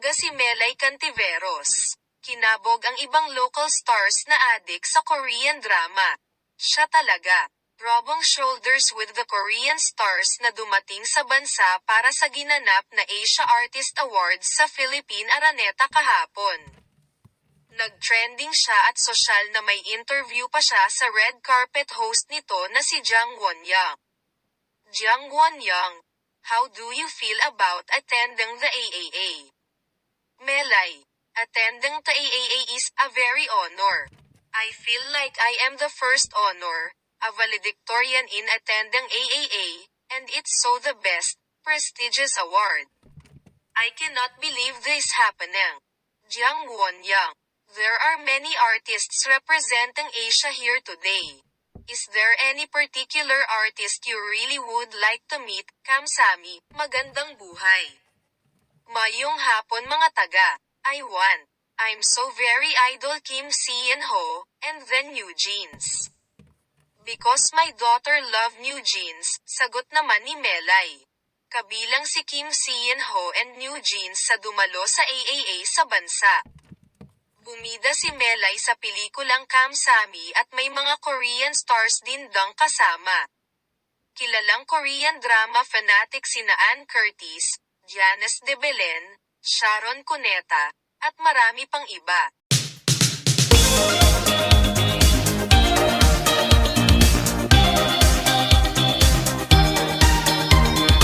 Bumangga si Melay Cantiveros. Kinabog ang ibang local stars na adik sa Korean drama. Siya talaga. Robong shoulders with the Korean stars na dumating sa bansa para sa ginanap na Asia Artist Awards sa Philippine Araneta kahapon. Nag-trending siya at sosyal na may interview pa siya sa red carpet host nito na si Jang Won-young. Jang Won-young, how do you feel about attending the AAA? Melay, attending the AAA is a very honor. I feel like I am the first honor, a valedictorian in attending AAA, and it's so the best, prestigious award. I cannot believe this happening. Jiang Won-young. There are many artists representing Asia here today. Is there any particular artist you really would like to meet? Kamsami, magandang buhay. Mayong hapon mga taga. I want. I'm so very idol Kim Seon Ho, and then New Jeans. Because my daughter love New Jeans, sagot naman ni Melay. Kabilang si Kim Seon Ho and New Jeans sa dumalo sa AAA sa bansa. Bumida si Melay sa pelikulang Kamsami at may mga Korean stars din dang kasama. Kilalang Korean drama fanatic sina Ann Curtis, Janice De Belen, Sharon Cuneta, at marami pang iba.